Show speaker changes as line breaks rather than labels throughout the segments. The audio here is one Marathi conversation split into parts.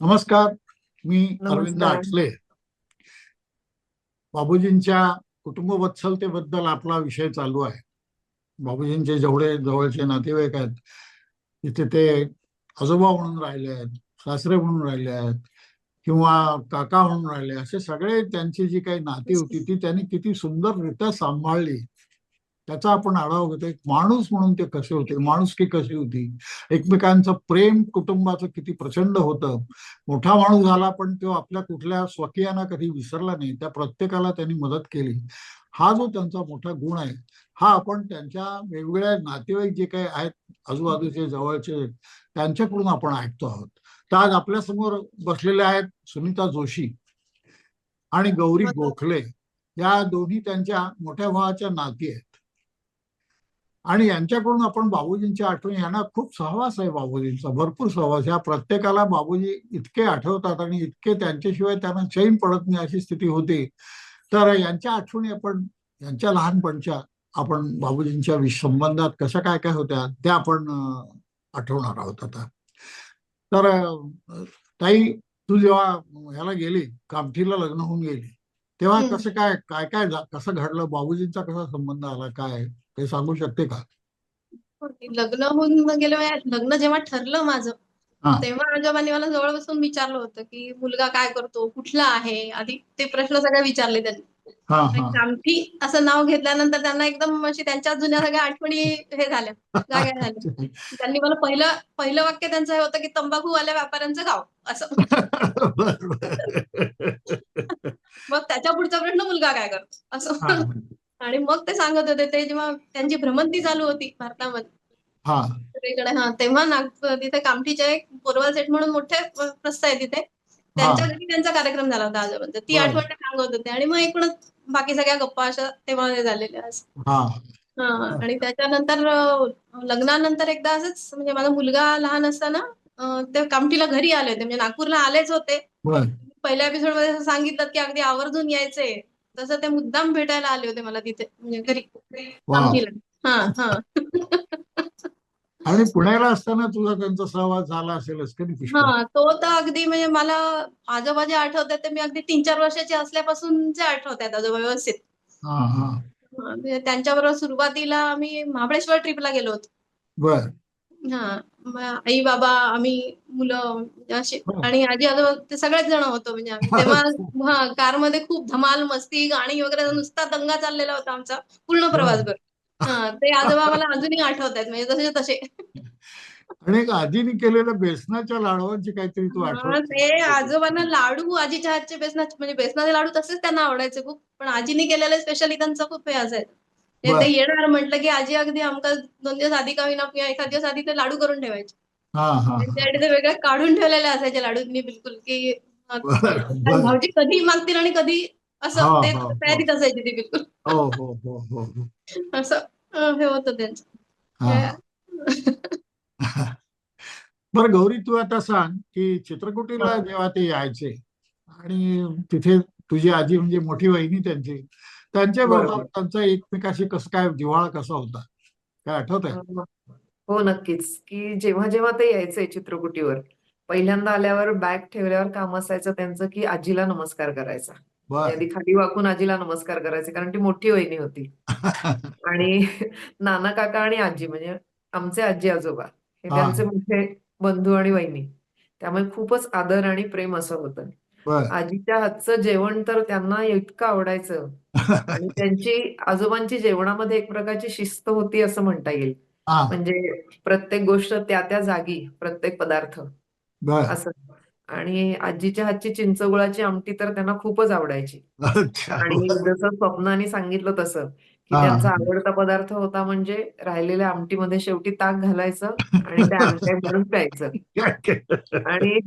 नमस्कार मी अरविंद. आठले. बाबूजींच्या कुटुंब वत्सलतेबद्दल आपला विषय चालू आहे. बाबूजींचे जेवढे जवळचे नातेवाईक आहेत तिथे ते आजोबा म्हणून राहिले आहेत सासरे म्हणून राहिले आहेत किंवा काका म्हणून राहिले असे सगळे त्यांची जी काही नाती होती ती त्यांनी किती सुंदररित्या सांभाळली. त्याचा आपण आढावा घेतो एक माणूस म्हणून ते कसे होते? माणुसकी कशी होती? एकमेकांचं प्रेम कुटुंबाचं किती प्रचंड होतं. मोठा माणूस झाला पण तो आपल्या कुठल्या स्वकीयांना कधी विसरला नाही. त्या प्रत्येकाला त्यांनी मदत केली. हा जो त्यांचा मोठा गुण आहे हा आपण त्यांच्या वेगवेगळ्या नातेवाईक जे काही आहेत आजूबाजूचे जवळचे त्यांच्याकडून आपण ऐकतो आहोत. तर आज आपल्यासमोर बसलेले आहेत सुनीता जोशी आणि गौरी गोखले. या दोन्ही त्यांच्या मोठ्या भावाच्या नाती आहेत. आणि यांच्याकडून आपण बाबूजींच्या आठवणी यांना खूप सहवास आहे बाबूजींचा भरपूर सहवास या प्रत्येकाला बाबूजी इतके आठवतात आणि इतके त्यांच्याशिवाय त्यांना चैन पडत नाही अशी स्थिती होती. तर यांच्या आठवणी आपण यांच्या लहानपणच्या आपण बाबूजींच्या संबंधात कशा काय काय होत्या त्या आपण आठवणार आहोत आता. तर ताई तू जेव्हा ह्याला गेली कामठीला लग्न होऊन गेली तेव्हा. कसं काय काय काय कसं घडलं? बाबूजींचा कसा संबंध आला? काय? ते सांगू शकते का?
लग्न होऊन गेलं लग्न जेव्हा ठरलं माझं
हा.
तेव्हा आजोबांनी मला जवळ बसून विचारलं होतं की मुलगा काय करतो? कुठला आहे? आधी ते प्रश्न सगळे विचारले त्यांनी.
हा हा.
कामठी असं नाव घेतल्यानंतर त्यांना एकदम अशी त्यांच्या जुन्या सगळ्या आठवणी हे झाल्या जाग्या झाल्या. त्यांनी मला पहिलं पहिलं वाक्य त्यांचं हे होतं की तंबाखूवाल्या व्यापाऱ्यांचं गाव असं.
बर, बर.
मग त्याच्या पुढचा प्रश्न मुलगा काय करतो?
हा,
असं आणि मग ते सांगत होते ते जेव्हा त्यांची भ्रमंती चालू होती भारतामध्ये.
हा.
सगळीकडे हा. तेव्हा नागपूर तिथे कामठीच्या एक पोरवा सेट म्हणून मोठे प्रस्थ आहे तिथे. त्यांच्या घरी त्यांचा कार्यक्रम झाला होता आजोबांचा ती. आठवण सांगत होते. आणि मग एकूणच बाकी सगळ्या गप्पा अशा तेव्हा झालेल्या असं.
हा.
आणि त्याच्यानंतर लग्नानंतर एकदा असंच म्हणजे माझा मुलगा लहान असताना ते कामठीला घरी आले होते. म्हणजे नागपूरला आलेच होते. पहिल्या एपिसोडमध्ये असं सांगितलं की अगदी आवर्जून यायचे तसं ते मुद्दाम भेटायला आले होते मला तिथे म्हणजे घरी. हा हा.
आणि पुण्याला असताना तुझा त्यांचा सहवास झाला असेलच
हा तो तर अगदी म्हणजे मला आजोबा जे आठवतात ते मी अगदी तीन चार वर्षाची असल्यापासूनचे आठवतात आजोबा व्यवस्थित. म्हणजे त्यांच्याबरोबर सुरुवातीला आम्ही महाबळेश्वर ट्रिपला गेलो होतो.
बर.
हा आई बाबा आम्ही मुलं असे
हो.
आणि आजी आजोबा ते सगळेच जण होतो म्हणजे आम्ही. तेव्हा हा कारमध्ये खूप धमाल मस्ती गाणी वगैरे नुसता दंगा चाललेला होता आमचा पूर्ण प्रवासभर. हा ते आजोबा मला अजूनही आठवत आहेत म्हणजे तसे तसे.
आणि आजीने केलेल्या बेसनाच्या लाडवांची काहीतरी तू आठवण
ते आजोबांना लाडू आजीच्या हातचे बेसनाचे म्हणजे बेसनाचे लाडू तसेच त्यांना आवडायचे खूप पण आजीने केलेले स्पेशली त्यांचं खूप हे असायचं.
बर.
ते येणार म्हटलं की आजी अगदी आमका दोन दिवस आधी का होईना किंवा एखाद दिवस आधी ते लाडू करून ठेवायचे.
हा हा.
त्यांच्यासाठी ते वेगळे काढून ठेवलेले असायचे लाडूंनी बिलकुल की भाऊजी कधी मागतील आणि कधी असं ते तयारीत असायची ती बिलकुल.
हो हो हो.
असं हे होतं त्यांचं.
बरं गौरी तू आता सांग की चित्रकुटीला. जेव्हा ते यायचे आणि तिथे तुझी आजी म्हणजे मोठी वहिनी त्यांची त्यांच्या बरोबर. त्यांचा एकमेकाशी कसं काय जिव्हाळा कसा होता? काय आठवत आहे?
हो नक्कीच. की जेव्हा जेव्हा ते यायचे चित्रकुटीवर पहिल्यांदा आल्यावर बॅग ठेवल्यावर काम असायचं त्यांचं की आजीला नमस्कार करायचा. आधी खाली वाकून आजीला नमस्कार करायचे कारण ती मोठी वहिनी होती. आणि नाना काका आणि आजी म्हणजे आमचे आजी आजोबा हे
हा.
त्यांचे मोठे बंधू आणि वहिनी. त्यामुळे खूपच आदर आणि प्रेम असं होतं.
बर.
आजीच्या हातचं जेवण तर त्यांना इतकं आवडायचं. आणि त्यांची आजोबांची जेवणामध्ये एक प्रकारची शिस्त होती असं म्हणता येईल.
हा.
म्हणजे प्रत्येक गोष्ट त्या त्या जागी प्रत्येक पदार्थ.
बर.
असं. आणि आजीच्या हातची चिंचगुळाची आमटी तर त्यांना खूपच आवडायची.
अच्छा.
आणि जसं स्वप्नाने सांगितलं तसं. की
हा.
त्यांचा आवडता पदार्थ होता म्हणजे राहिलेल्या आमटीमध्ये शेवटी ताक घालायचं आणि त्या आमट्या म्हणून प्यायचं आणि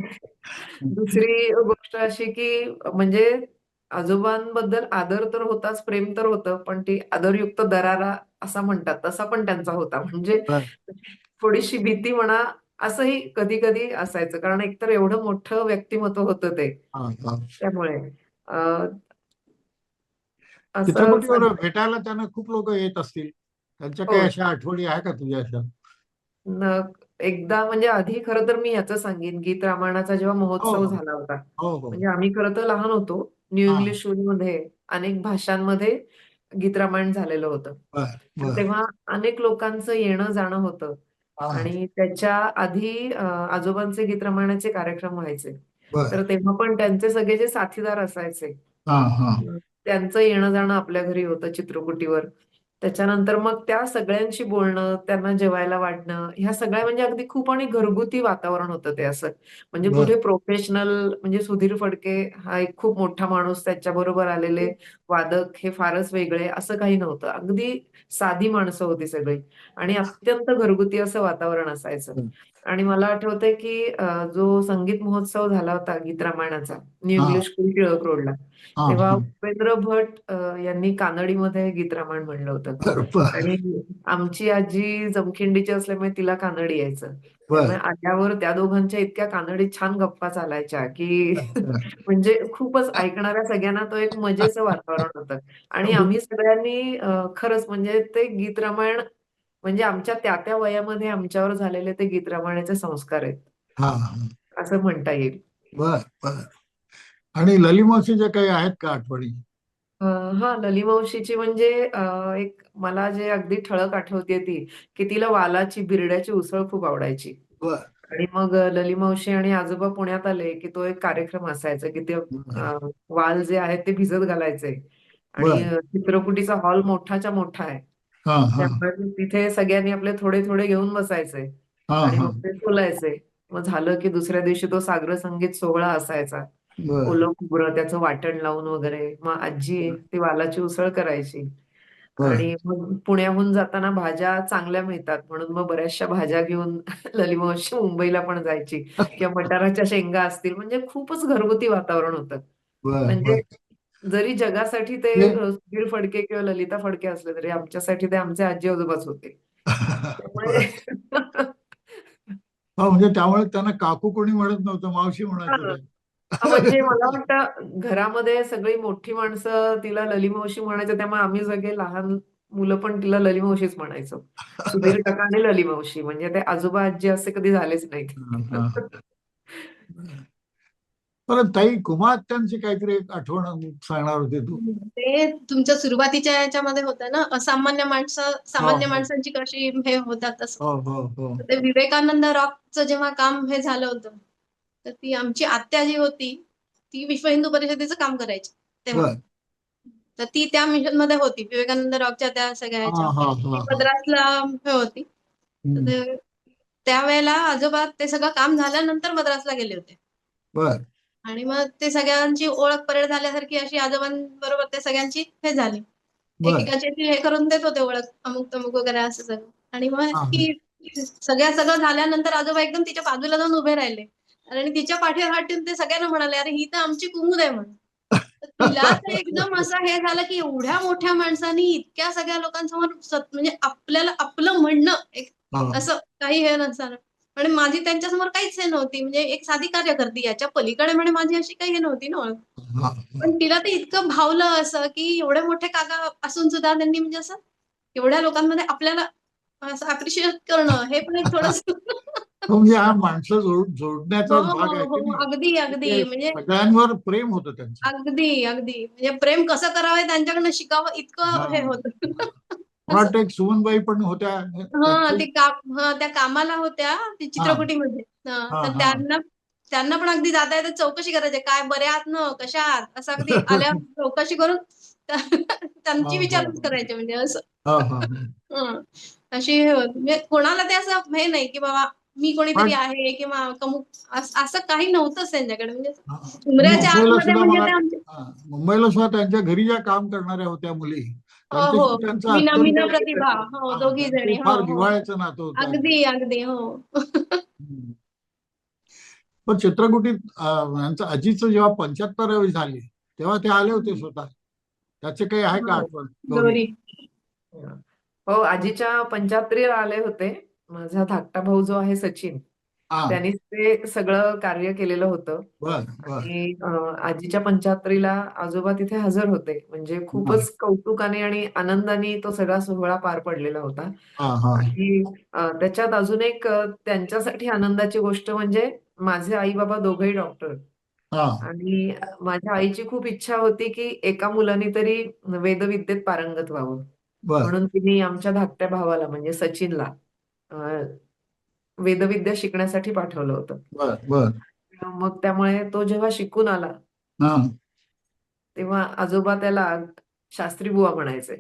दुसरी गोष्ट अशी की म्हणजे आजोबांबद्दल आदर तर होताच प्रेम तर होतं पण ती आदरयुक्त दरारा असा म्हणतात तसा पण त्यांचा होता म्हणजे
बर.
थोडीशी भीती म्हणा असंही कधी कधी असायचं कारण एकतर एवढं मोठं व्यक्तिमत्व होतं ते
हा, हा.
त्यामुळे अं,
चित्रपटीवर भेटायला त्यांना खूप लोक येत असतील. त्यांच्या काही
हो.
अशा आठवणी आहे का तुझ्या अशा
एकदा म्हणजे आधी खरं तर मी ह्याचं सांगेन गीत रामायणाचा जेव्हा महोत्सव
हो.
झाला होता.
हो हो.
म्हणजे आम्ही खरं तर लहान होतो न्यू
हा.
इंग्लिश स्कूलमध्ये अनेक भाषांमध्ये गीत रामायण झालेलं होतं. तेव्हा अनेक लोकांचं येणं जाणं होतं
हा.
आणि त्याच्या आधी आजोबांचे गीत रामायणाचे कार्यक्रम व्हायचे. तर तेव्हा पण त्यांचे सगळे जे साथीदार असायचे
हा हा.
त्यांचं येणं जाणं आपल्या घरी होतं चित्रकुटीवर. त्याच्यानंतर मग त्या सगळ्यांशी बोलणं त्यांना जेवायला वाढणं ह्या सगळ्या म्हणजे अगदी खूप आणि घरगुती वातावरण होतं ते असं. म्हणजे. कुठे प्रोफेशनल म्हणजे सुधीर फडके हा एक खूप मोठा माणूस त्याच्याबरोबर आलेले वादक हे फारच वेगळे असं काही नव्हतं. अगदी साधी माणसं होती सगळी. आणि अत्यंत घरगुती असं वातावरण असायचं. आणि मला आठवतंय की अं, जो संगीत महोत्सव झाला होता गीत रामायणाचा न्यू
हा.
इंग्लिश स्कूल टिळक रोडला
हा
तेव्हा
हा.
उपेंद्र भट अ, यांनी कानडीमध्ये गीत रामायण म्हणलं होतं.
बर बर
आणि आमची आजी जमखिंडीची असल्यामुळे तिला कानडी यायचं. त्यामुळे
बर
आल्यावर त्या दोघांच्या इतक्या कानडीत छान गप्पा चालायच्या की म्हणजे खूपच ऐकणाऱ्या सगळ्यांना तो एक मजेचं वातावरण होतं. आणि आम्ही सगळ्यांनी अ, खरंच म्हणजे ते गीत रामायण म्हणजे आमच्या त्या त्या वयामध्ये आमच्यावर झालेले ते गीत रामायणाचे संस्कार आहेत. असं म्हणता येईल.
बर बर. आणि ललिमासीच्या काही आहेत का आठवणी?
हा लली मावशीची म्हणजे एक मला जे अगदी ठळक आठवते ती की तिला वालाची बिरड्याची उसळ खूप आवडायची. आणि मग अ, लली मावशी आणि आजोबा पुण्यात आले की तो एक कार्यक्रम असायचा की ते वाल जे आहेत ते भिजत घालायचे. आणि चित्रकुटीचा हॉल मोठाच्या मोठा आहे.
हा हा.
त्यामुळे तिथे सगळ्यांनी आपले थोडे थोडे घेऊन बसायचे.
हा
आणि
हा.
मग ते बोलायचे. मग झालं की दुसऱ्या दिवशी तो सागर संगीत सोहळा असायचा.
बर.
ओलं खोबरं त्याचं वाटण लावून वगैरे. मग आजी ती वालाची उसळ करायची.
बर.
आणि मग पुण्याहून जाताना भाज्या चांगल्या मिळतात. म्हणून मग बऱ्याचशा भाज्या घेऊन ललिमावशी मुंबईला पण जायची. किंवा मटाराच्या शेंगा असतील. म्हणजे खूपच घरगुती वातावरण होतं.
बर
म्हणजे
बर.
जरी जगासाठी ते सुधीर फडके किंवा ललिता फडके असले तरी आमच्यासाठी ते आमचे आजी आजोबाच होते.
हा म्हणजे त्यामुळे त्यांना काकू कोणी म्हणत नव्हतं मावशी म्हणायचं ते.
हा, म्हणजे मला वाटतं घरामध्ये सगळी मोठी माणसं तिला लली मावशी म्हणायचं त्यामुळे आम्ही सगळे लहान मुलं पण तिला लली मावशीच म्हणायचो. सुधीर काका आणि लली मावशी म्हणजे ते आजोबा आजी असे कधी झालेच नाहीत.
परत ताई कुमात्यांची काहीतरी एक आठवण सांगणार होती तू.
ते तुमच्या सुरुवातीच्या याच्यामध्ये होतं ना असामान्य माणसं सामान्य
हो.
माणसांची कशी हे होतात तसं.
हो हो हो.
तर ते विवेकानंद रॉकचं जेव्हा काम हे झालं होतं तर ती आमची आत्या जी होती ती विश्व हिंदू परिषदेचं काम करायची तेव्हा.
बर.
तर ती त्या मिशनमध्ये होती विवेकानंद रॉकच्या त्या सगळ्या
हा
ह्याच्या
हा हा हा.
मद्रासला हे होती. तर
हम्म.
ते- त्यावेळेला आजोबा ते सगळं काम झाल्यानंतर मद्रासला गेले होते.
बर.
आणि मग ते सगळ्यांची ओळख परेड झाल्यासारखी अशी आजोबांबरोबर ते सगळ्यांची हे झाली. एकेकाची हे करून देत होते ओळख अमुक तमुक वगैरे असं सगळं. आणि मग. ती सगळ्या सगळं झाल्यानंतर आजोबा एकदम तिच्या बाजूला जाऊन उभे राहिले. आणि तिच्या पाठीवर हात ठेवून ते सगळ्यांना म्हणाले अरे ही तर आमची कुमुद आहे म्हणून तिला तर एकदम असं हे झालं की एवढ्या मोठ्या माणसांनी इतक्या सगळ्या लोकांसमोर म्हणजे आपल्याला आपलं म्हणणं एक. असं काही हे नसताना आणि माझी त्यांच्यासमोर काहीच हे नव्हती. म्हणजे एक साधी कार्यकर्ती याच्या पलीकडे म्हणे माझी अशी काही हे नव्हती ना. पण तिला ते इतकं भावलं असं की एवढे मोठे काका असून सुद्धा त्यांनी म्हणजे असं एवढ्या लोकांमध्ये आपल्याला असं अप्रिशिएट करणं हे पण एक थोडस
म्हणजे हा माणसं जोड जोडण्याचा
हो
भाग आहे
हो अगदी अगदी. म्हणजे
सगळ्यांवर प्रेम होतं त्यांचं.
अगदी अगदी. म्हणजे प्रेम कसं करावं त्यांच्याकडनं शिकावं इतकं हे होत.
मला सुमनबाई पण होत्या.
हा
त्यांचं-
ते काम हा त्या कामाला होत्या ती चित्रकुटीमध्ये. तर. त्यांना त्यांना पण अगदी जाता येता चौकशी करायचे. काय बरे आहात ना? कशा आहात? असं अगदी आल्या चौकशी करून त्या- त्यांची विचारपूस
हा.
करायची म्हणजे असं. अशी. म्हणजे कोणाला ते असं हे नाही की बाबा मी कोणीतरी आहे किंवा कमुक अस- काही नव्हतंच त्यांच्याकडे. म्हणजे
मुंबईला सुद्धा
म्हणजे
मुंबईला सुद्धा त्यांच्या घरी ज्या काम करणाऱ्या होत्या मुली
हो हो.
त्यांच्याशी त्यांचं
मीना
अत्यंत-
मीना प्रतिभा. हो दोघी
त्यांचं
जणी.
फार जिव्हाळ्याचं नातं होतं.
अगदी अगदी. हो.
पण चित्रकुटीत यांचं आजीचं जेव्हा पंच्याहत्तरावी झाली तेव्हा ते आले होते स्वतः. त्याचे काही आहे का
हो.
आठवण?
हो आजीच्या पंच्याहत्तरीला आले होते. माझा धाकटा भाऊ जो आहे सचिन त्यांनीच ते सगळं कार्य केलेलं होतं. आणि आजीच्या पंच्याहत्तरीला आजोबा तिथे हजर होते. म्हणजे खूपच कौतुकाने आणि आनंदाने तो सगळा सोहळा पार पडलेला होता. आणि त्याच्यात अजून एक त्यांच्यासाठी आनंदाची गोष्ट म्हणजे माझे आई बाबा दोघंही डॉक्टर.
हा.
आणि माझ्या आईची खूप इच्छा होती की एका मुलाने तरी वेदविद्येत पारंगत व्हावं. म्हणून तिने आमच्या धाकट्या भावाला म्हणजे सचिनला वेदविद्या शिकण्यासाठी पाठवलं होतं. मग त्यामुळे तो जेव्हा शिकून आला
हा.
तेव्हा आजोबा त्याला शास्त्री बुवा म्हणायचे.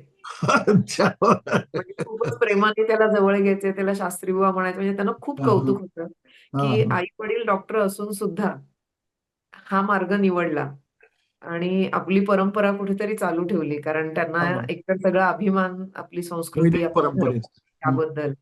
अच्छा.
म्हणजे खूपच प्रेमाने त्याला जवळ घ्यायचे त्याला शास्त्री बुवा म्हणायचे. म्हणजे त्यांना खूप. कौतुक होतं की. आई वडील डॉक्टर असून सुद्धा हा मार्ग निवडला आणि आपली परंपरा कुठेतरी चालू ठेवली. कारण त्यांना. एकतर सगळा अभिमान आपली संस्कृती त्याबद्दल.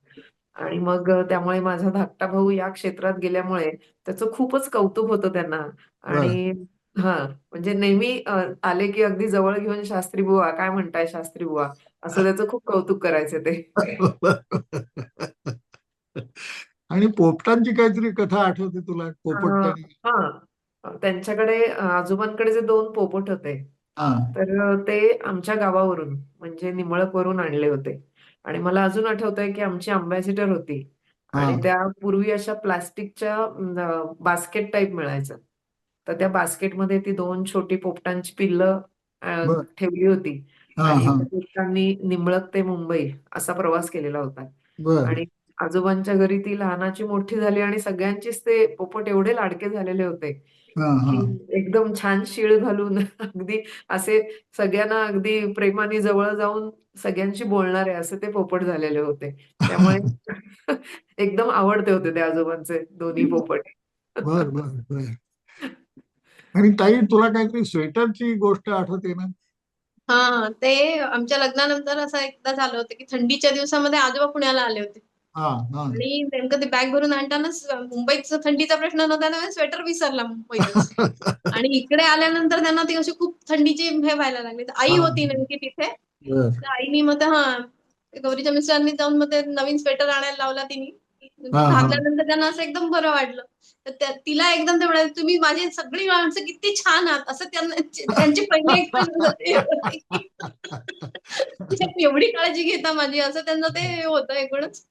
आणि मग त्यामुळे माझा धाकटा भाऊ या क्षेत्रात गेल्यामुळे त्याचं खूपच कौतुक होतं त्यांना. आणि हा म्हणजे नेहमी अ, आले की अगदी जवळ घेऊन शास्त्री बुवा काय म्हणताय शास्त्री बुवा? असं त्याचं खूप कौतुक करायचे ते.
आणि पोपटांची काहीतरी कथा आठवते तुला? पोपट
अं, हा. त्यांच्याकडे अ, आजोबांकडे जे दोन पोपट होते
हा.
तर ते आमच्या गावावरून म्हणजे निमळकवरून आणले होते. आणि मला अजून आठवतंय की आमची अंबॅसिडर होती. आणि
हा.
त्या पूर्वी अशा प्लास्टिकच्या बास्केट टाईप मिळायचं. तर त्या बास्केटमध्ये ती दोन छोटी पोपटांची पिल्लं अ,
बर.
ठेवली होती.
हा
आणि
हा.
पोपटांनी निमळक ते मुंबई असा प्रवास केलेला होता.
बर.
आणि आजोबांच्या घरी ती लहानाची मोठी झाली आणि सगळ्यांचीच ते पोपट एवढे लाडके झालेले होते
हा हा.
की एकदम छान शिळ घालून अगदी असे सगळ्यांना अगदी प्रेमाने जवळ जाऊन सगळ्यांशी बोलणारे असे ते पोपट झालेले होते. त्यामुळे एकदम आवडते होते ते आजोबांचे दोन्ही पोपट.
बर बर बर. आणि ताई तुला काहीतरी स्वेटरची गोष्ट आठवते ना?
हा ते आमच्या लग्नानंतर असं एकदा झालं होतं की थंडीच्या दिवसामध्ये आजोबा पुण्याला आले होते. आणि नेमकं ते बॅग भरून आणतानाच मुंबईत थंडीचा प्रश्न नव्हता त्यामुळे स्वेटर विसरला मुंबईतच आणि इकडे आल्यानंतर त्यांना ती अशी खूप थंडीची हे व्हायला लागली. तर आई. होती नेमकी तिथे. आईनी मग हा गौरीच्या मिस्टरांनी जाऊन मग ते नवीन स्वेटर आणायला लावला तिने.
हा, हा.
घातल्यानंतर त्यांना असं एकदम बरं वाटलं. तर तिला एकदम ते म्हणाले तुम्ही माझी सगळी माणसं किती छान आहात. असं त्यांना त्यांची पहिली एवढी काळजी घेता माझी. असं त्यांचं ते होतं एकूणच.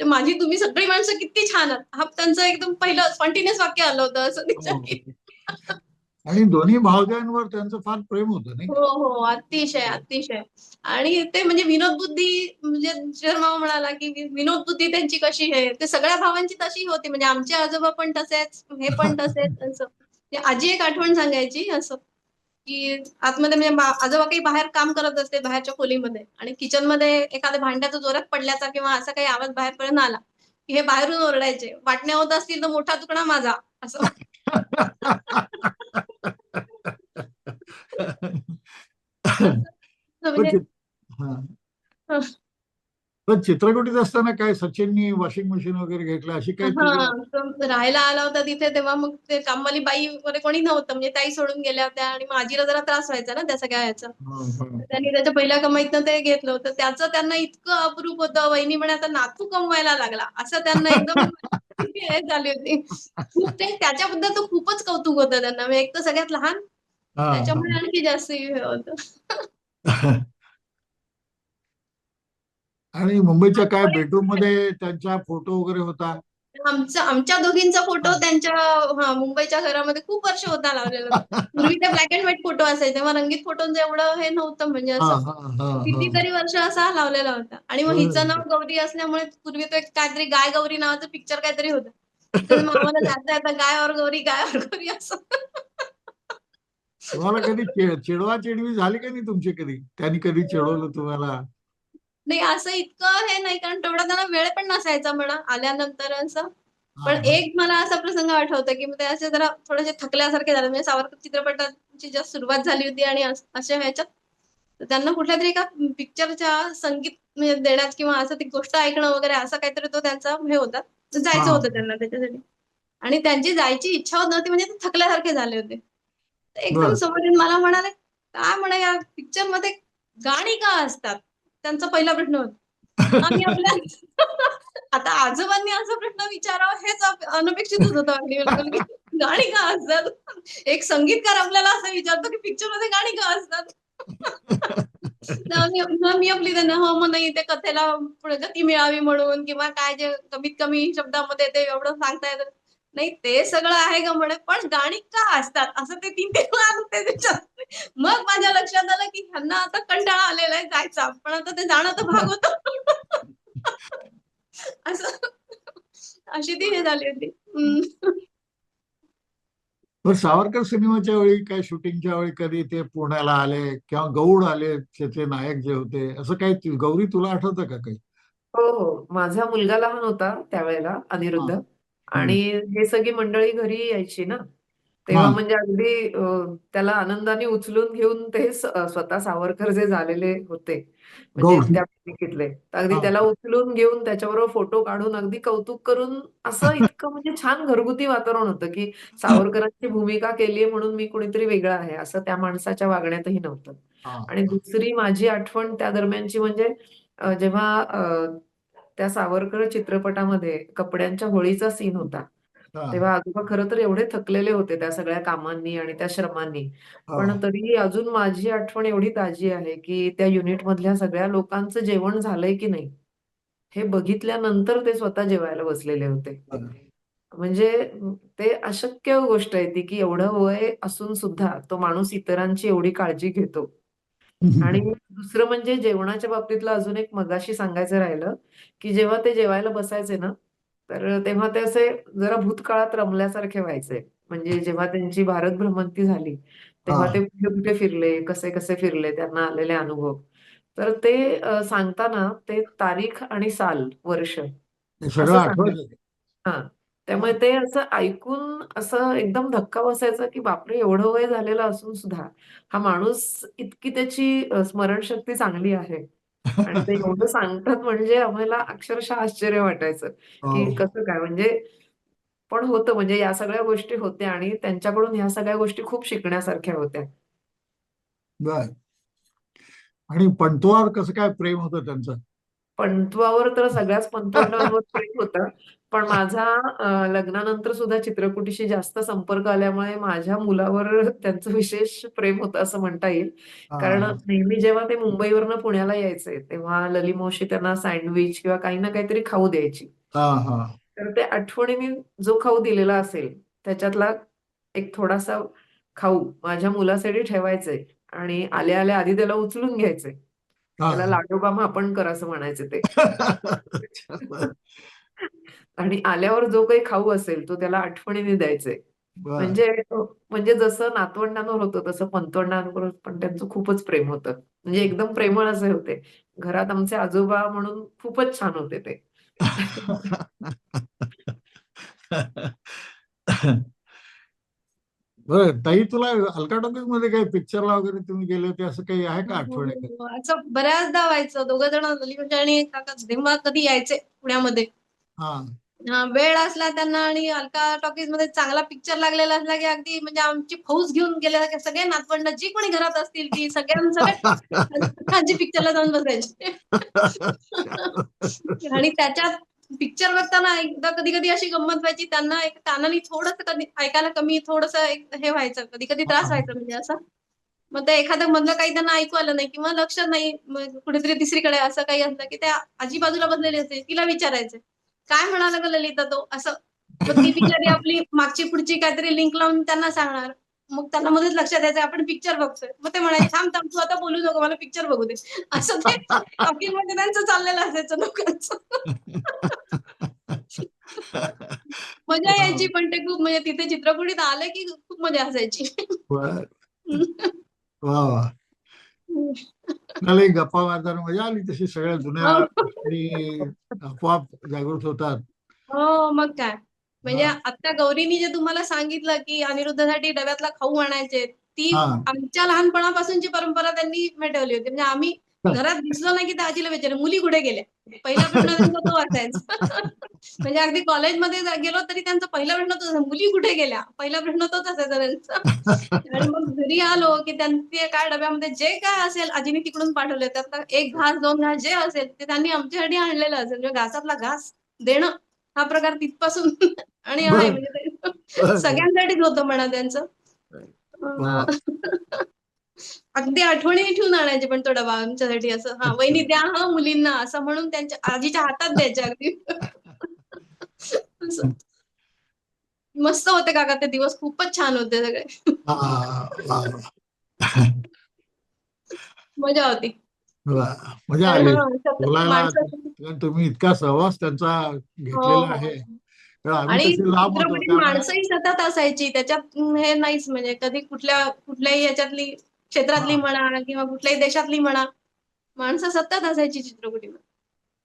तर माझी तुम्ही सगळी माणसं किती छान आहात. हा त्यांचं एकदम पहिलं स्पॉन्टिनियस वाक्य आलं होतं असं तिच्या
हो. आणि दोन्ही भावजांवर त्यांचं फार प्रेम होतं नाही?
हो हो अतिशय अतिशय. आणि ते म्हणजे विनोद बुद्धी म्हणजे शर्मा म्हणाला की विनोद बुद्धी त्यांची कशी आहे? ते सगळ्या भावांची तशी होती. म्हणजे आमचे आजोबा पण तसेच हे पण तसेच असं. ते आजी एक आठवण सांगायची असं. की आतमध्ये म्हणजे आजोबा काही बाहेर काम करत असते बाहेरच्या खोलीमध्ये. आणि किचनमध्ये एखाद्या भांड्याचा जोरात पडल्याचा किंवा असा काही आवाज बाहेरपर्यंत आला की हे बाहेरून ओरडायचे. वाटण्या होत असतील तर मोठा तुकडा माझा असं.
पण
म्हणजे
चित- पण चित्रकुटीत असताना काय सचिननी वॉशिंग मशीन वगैरे घेतलं? अशी
हा तो राहायला आला होता तिथे तेव्हा मग ते कामवाली बाई वगैरे कोणी नव्हतं. म्हणजे ताई सोडून गेल्या होत्या आणि आजीला जरा त्रास व्हायचा ना त्या सगळ्या ह्याचा. त्यांनी त्याच्या पहिल्या कमाईतनं ते घेतलं होतं. त्याचं त्यांना इतकं अप्रूप होतं. वहिनी म्हणे आता नातू कमवायला लागला. असं त्यांना एकदम झाली होती. खूप ते त्याच्याबद्दल तर खूपच कौतुक होतं त्यांना. म्हणजे एक तर सगळ्यात लहान त्याच्यामुळे आणखी जास्त हे होतं.
आणि मुंबईच्या काय बेडरूममध्ये त्यांचा फोटो वगैरे होता?
आमचा आमच्या दोघींचा फोटो त्यांच्या हा मुंबईच्या घरामध्ये खूप वर्ष होता लावलेला पूर्वी ते ब्लॅक अँड व्हाईट फोटो असायचे. तेव्हा रंगीत फोटोंचं एवढं हे नव्हतं म्हणजे
हा,
असं.
हा, हा, हा.
कितीतरी वर्ष असा लावलेला होता. आणि मग. हिचं नाव गौरी असल्यामुळे पूर्वी तो एक काहीतरी गाय गौरी नावाचं पिक्चर काहीतरी होतं. तर मग आम्हाला जाता येता गाय और गौरी गाय और गौरी असं.
तुम्हाला कधी चिडवा चिडवी झाली का नाही तुमची कधी? त्यांनी कधी चिडवलं तुम्हाला?
नाही असं इतकं हे नाही कारण तेवढा त्यांना वेळ पण नसायचा म्हणा आल्यानंतर असं पण. एक मला असा प्रसंग आठवतो की मग ते असे जरा थोडेसे थकल्यासारखे झाले म्हणजे सावरकर चित्रपटाची जेव्हा सुरुवात झाली होती आणि अशा ह्याच्यात तर त्यांना कुठल्या तरी एका पिक्चरच्या संगीत म्हणजे देण्यात किंवा असं ती गोष्ट ऐकणं वगैरे असं काहीतरी तो त्यांचा हे होता जायचं. होतं त्यांना त्याच्यासाठी आणि त्यांची जायची इच्छा होत नव्हती म्हणजे ते थकल्यासारखे झाले होते एकदम. समोर मला म्हणाले काय म्हणे या पिक्चरमध्ये गाणी का असतात त्यांचा पहिला प्रश्न होता. आपल्या आता आजोबांनी असा प्रश्न विचारावा हेच अनपेक्षितच होतं. अगदी गाणी का असतात एक संगीतकार आपल्याला असं विचारतो की पिक्चरमध्ये गाणी का असतात ना मी आपली त्यांना हो मग नाही ते कथेला पुढे गती मिळावी म्हणून किंवा काय जे कमीत कमी शब्दामध्ये ते एवढं सांगता येतं. नाही ते सगळं आहे का म्हणे पण गाणी का असतात असं ते तीन तीन वेळा ते विचारते. मग माझ्या लक्षात आलं की ह्यांना आता कंटाळा आलेला आहे जायचा पण आता ते जाणं तर भाग होतं. असं. अशी ती हे झाली होती.
सावरकर सिनेमाच्या वेळी काय शूटिंगच्या वेळी कधी ते पुण्याला आले किंवा गौड आले त्याचे नायक जे होते असं काही गौरी तुला आठवतं का काही?
हो हो. माझा मुलगा लहान होता त्यावेळेला अनिरुद्ध. आणि हे सगळी मंडळी घरी यायची ना तेव्हा
हा.
म्हणजे अगदी त्याला आनंदाने उचलून घेऊन ते स्वतः सावरकर जे झालेले होते. म्हणजे त्या भूमिकेतले तर अगदी
हा.
त्याला उचलून घेऊन त्याच्याबरोबर फोटो काढून अगदी कौतुक करून असं इतकं म्हणजे छान घरगुती वातावरण होतं की सावरकरांची भूमिका केलीये म्हणून मी कोणीतरी वेगळं आहे असं त्या माणसाच्या वागण्यातही नव्हतं
हा.
आणि दुसरी माझी आठवण त्या दरम्यानची म्हणजे जेव्हा त्या सावरकर चित्रपटामध्ये कपड्यांच्या होळीचा सीन होता.
हा.
तेव्हा आजोबा खरं तर एवढे थकलेले होते त्या सगळ्या कामांनी आणि त्या श्रमांनी.
हा.
पण तरी अजून माझी आठवण एवढी ताजी आहे की त्या युनिट मधल्या सगळ्या लोकांचं जेवण झालंय की नाही हे बघितल्यानंतर ते स्वतः जेवायला बसलेले होते. म्हणजे ते अशक्य गोष्ट आहे ती की एवढं वय असून सुद्धा तो माणूस इतरांची एवढी काळजी घेतो. आणि दुसरं म्हणजे जेवणाच्या बाबतीतलं अजून एक मगाशी सांगायचं राहिलं की जेव्हा ते जेवायला बसायचे ना तर तेव्हा ते असे जरा भूतकाळात रमल्यासारखे व्हायचे. म्हणजे जेव्हा त्यांची भारत भ्रमंती झाली तेव्हा. ते कुठे कुठे फिरले कसे कसे फिरले त्यांना आलेले अनुभव. तर ते अ, सांगताना ते तारीख आणि साल वर्ष.
सगळं
असं
आठवत
हा. त्यामुळे ते असं ऐकून असं एकदम धक्का बसायचा की बापरे! एवढं वय झालेलं असून सुद्धा हा माणूस इतकी त्याची अ, स्मरणशक्ती चांगली आहे. आणि ते एवढं सांगतात म्हणजे आम्हाला अक्षरशः आश्चर्य वाटायचं की
हो.
कसं काय? म्हणजे पण होतं म्हणजे या सगळ्या गोष्टी होत्या आणि त्यांच्याकडून ह्या सगळ्या गोष्टी खूप शिकण्यासारख्या होत्या.
बर. आणि पंतोवर कसं काय प्रेम होतं त्यांचं?
पंतवावर तर सगळ्याच पंतप्रधानांवर प्रेम होतं. पण माझा लग्नानंतर सुद्धा चित्रकुटीशी जास्त संपर्क आल्यामुळे माझ्या मुलावर त्यांचं विशेष प्रेम होतं असं म्हणता येईल. कारण. नेहमी जेव्हा ते मुंबईवरनं पुण्याला यायचे तेव्हा लली मावशी त्यांना सँडविच किंवा काही ना काहीतरी खाऊ द्यायची.
हा हा.
तर ते आठवणीने जो खाऊ दिलेला असेल त्याच्यातला एक थोडासा खाऊ माझ्या मुलासाठी ठेवायचे आणि आल्या आल्या आधी त्याला उचलून घ्यायचे त्याला. लाडोबा मापणकर असं म्हणायचे ते. आणि आल्यावर जो काही खाऊ असेल तो त्याला आठवणीने द्यायचे. म्हणजे म्हणजे जसं नातवंडांवर होतं तसं पंतवंडांवर पण त्यांचं खूपच प्रेम होतं. म्हणजे एकदम प्रेमळ असे होते. घरात आमचे आजोबा म्हणून खूपच छान होते ते.
बरं ताई तुला अलका टॉकीजमध्ये काही पिक्चरला वगैरे तुम्ही गेले होते असं काही आहे का आठवण आहे का?
हो, असं बऱ्याचदा व्हायचं. दोघं जण म्हणजे आणि काका तेव्हा कधी यायचे पुण्यामध्ये.
हा.
हा, वेळ असला त्यांना आणि अलका टॉकीजमध्ये चांगला पिक्चर लागलेला असला की अगदी म्हणजे आमची फौज घेऊन गेले की सगळे नातवंड जी कोणी घरात असतील ती सगळ्यांसगळ्या आजी पिक्चरला जाऊन बसायची. आणि त्याच्यात पिक्चर बघताना एकदा कधी कधी अशी गंमत व्हायची त्यांना एक कानाने थोडस कधी ऐकायला कमी थोडस हे व्हायचं कधी कधी त्रास व्हायचा म्हणजे असं. मग ते एखादं मधलं काही त्यांना ऐकू आलं नाही किंवा लक्ष नाही कुठेतरी तिसरीकडे असं काही असलं की त्या आजी बाजूला बसलेली असते तिला विचारायचे. काय म्हणाला ग ललिता तो? असं. मग ती बिचारी आपली मागची पुढची काहीतरी लिंक लावून त्यांना सांगणार. मग त्यांना मध्येच लक्षात यायचं आपण पिक्चर बघतोय. मग ते म्हणायचे थांब थांब तू आता बोलू नको मला पिक्चर बघू दे. असं ते टॉकिंग त्यांचं चाललेलं असायचं लोकांचं. मजा यायची पण ते खूप म्हणजे तिथे चित्रकुटीत आले की खूप मजा असायची.
वा वा. एक गप्पा मारताना मजा आली तशी सगळ्या जुन्या आणि आपोआप जागृत होतात.
हो मग काय. म्हणजे
हा.
आता गौरीनी जे तुम्हाला सांगितलं की अनिरुद्धसाठी डब्यातला खाऊ आणायचे ती
हा.
आमच्या लहानपणापासूनची परंपरा त्यांनी भेटवली होती. म्हणजे आम्ही घरात दिसलो नाही की त्या आजीला विचारलं मुली कुठे गेल्या? पहिला प्रश्न त्यांचा तो असायचा. म्हणजे अगदी कॉलेजमध्ये गेलो तरी त्यांचा पहिला प्रश्न तो मुली कुठे गेल्या? पहिला प्रश्न तोच असायचा त्यांचा. आणि मग घरी आलो की त्यांचे काय डब्यामध्ये जे काय असेल आजीने तिकडून पाठवले. त्यातला एक घास दोन घास जे असेल ते त्यांनी आमच्यासाठी आणलेलं असेल. म्हणजे घासातला घास देणं हा प्रकार तिथपासून आणि. आहे. म्हणजे. सगळ्यांसाठीच होतं म्हणा त्यांचं. अगदी आठवणी ठेवून आणायचे पण तो डबा आमच्यासाठी असं हा वहिनी द्या हा मुलींना असं म्हणून त्यांच्या आजीच्या हातात द्यायचे अगदी. मस्त होते काका ते दिवस खूपच छान होते सगळे.
हा,
मजा होती.
मजा आली.
हा,
तुम्ही इतका सहवास त्यांचा
हो,
घेतलेला
हो.
आहे. कारण आम्ही
आणि माणसंही सतत असायची. त्याच्यात हे नाहीच म्हणजे कधी कुठल्या कुठल्याही याच्यातली क्षेत्रातली. म्हणा किंवा कुठल्याही देशातली म्हणा माणसं सतत असायची चित्रकुटीमध्ये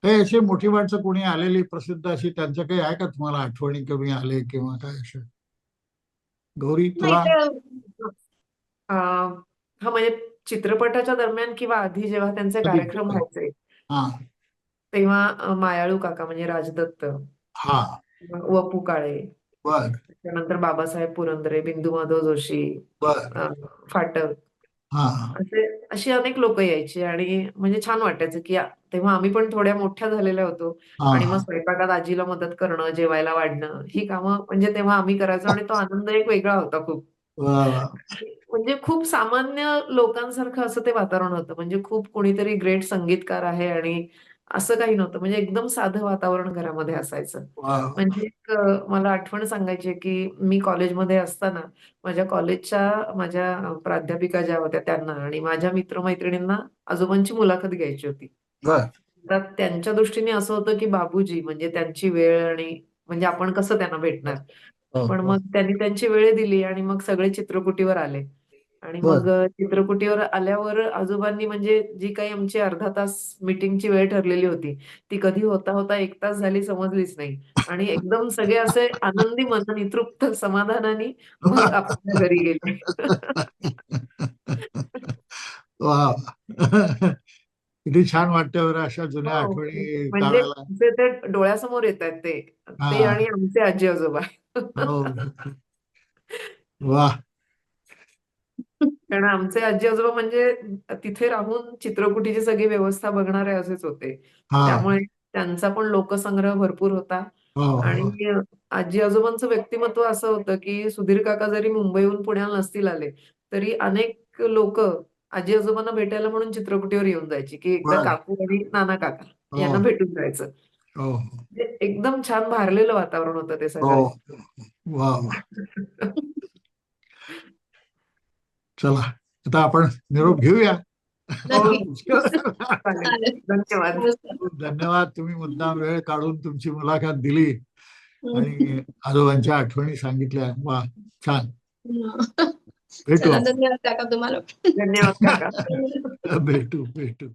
हे अशी मोठी माणसं कोणी आलेली प्रसिद्ध अशी त्यांच्या काही आहे का तुम्हाला आठवणी कमी आले किंवा काय असं? गौरी तुला?
ते-
हा म्हणजे चित्रपटाच्या दरम्यान किंवा आधी जेव्हा त्यांचे? कार्यक्रम व्हायचे
हा.
तेव्हा मायाळू काका म्हणजे राजदत्त
हा.
वपू काळे
बर.
त्यानंतर बाबासाहेब पुरंदरे बिंदू माधव जोशी
बर.
फाटक.
हा
असे अशी अनेक लोक यायची आणि म्हणजे छान वाटायचं की आ- तेव्हा आम्ही पण थोड्या मोठ्या झालेल्या होतो.
हा
आणि मग स्वयंपाकात आजीला मदत करणं जेवायला वाढणं ही कामं म्हणजे तेव्हा आम्ही करायचो आणि तो आनंद एक वेगळा होता खूप.
वा, वा.
म्हणजे खूप सामान्य लोकांसारखं असं ते वातावरण होतं. म्हणजे खूप कोणीतरी ग्रेट संगीतकार आहे आणि असं काही नव्हतं. म्हणजे एकदम साधं वातावरण घरामध्ये असायचं. म्हणजे एक अ, मला आठवण सांगायची आहे की मी कॉलेजमध्ये असताना माझ्या कॉलेजच्या माझ्या अ, प्राध्यापिका ज्या होत्या त्यांना आणि माझ्या मित्रमैत्रिणींना आजोबांची मुलाखत घ्यायची होती.
बर.
तर त्यांच्या दृष्टीने असं होतं की बाबूजी म्हणजे त्यांची वेळ आणि म्हणजे आपण कसं त्यांना भेटणार.
हो,
पण
हो.
मग त्यांनी त्यांची वेळ दिली आणि मग सगळे चित्रकुटीवर आले. आणि
बर.
मग चित्रकुटीवर आल्यावर आजोबांनी म्हणजे जी काही आमची अर्धा तास मीटिंगची वेळ ठरलेली होती ती कधी होता होता एक तास झाली समजलीच नाही. आणि एकदम सगळे असे आनंदी मनाने तृप्त समाधानाने मग आपल्या घरी गेले.
किती छान वाटतं बरं अशा जुन्या
हो,
आठवणी
म्हणजे
काढायला
ते डोळ्यासमोर येत आहेत ते. ते
हा.
आणि आमचे आजी आजोबा.
हो. वा.
कारण आमचे आजी आजोबा म्हणजे तिथे राहून चित्रकुटीची सगळी व्यवस्था बघणारे असेच होते.
हा.
त्यामुळे त्यांचा पण लोकसंग्रह भरपूर होता.
हो हो.
आणि आजी आजोबांचं व्यक्तिमत्व असं होतं की सुधीर काका जरी मुंबईहून पुण्याला नसतील आले तरी अनेक लोक आजी आजोबांना भेटायला म्हणून चित्रकुटीवर येऊन जायची की एकदा
बरं.
काकू आणि नाना काका
हो.
यांना भेटून जायचं.
हो
म्हणजे एकदम छान भारलेलं वातावरण होतं ते
हो.
सगळं.
वा वा. चला आता आपण निरोप घेऊया.
धन्यवाद.
धन्यवाद तुम्ही मुद्दाम वेळ काढून तुमची मुलाखत दिली. आणि आजोबांच्या आठवणी सांगितल्या. वा छान. भेटू.
धन्यवाद
भेटू भेटू.